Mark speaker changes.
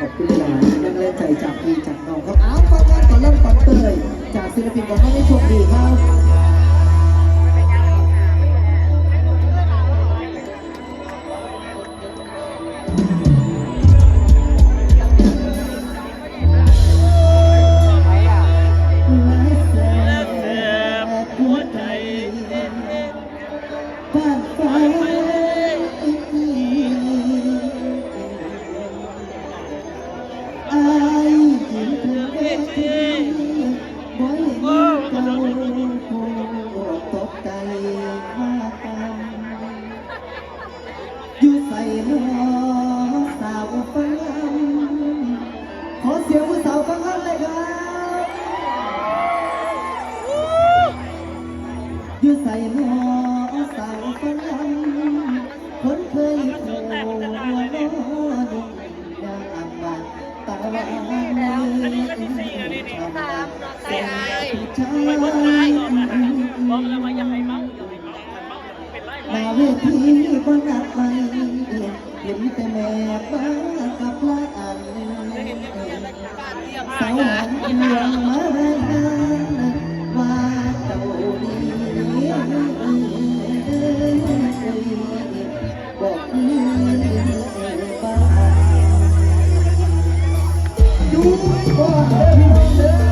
Speaker 1: ขอบคุณหลานยังเล่นใจจากพี่จากน้องครับ เอาวขอบคุณขอเริ่มก่อนเตยจากศิลปินของเขาได้โชคดีครับ อยู่ใส่หม้อสาวฟังขอเสียงผู้สาวฟังเลยครับอยู่ใส่หม้อสาฟังคนเคยโผล่หัวนอนดังอับปางตา วันนี้ทำเสียงชายบอกแล้วว่าอย่าให้เมาอย่าให้เมาเมาเป็นไรมาเวทีบนนักไปเห็นแต่แม่บ้ากับลานสาว พี่น้องเด้อ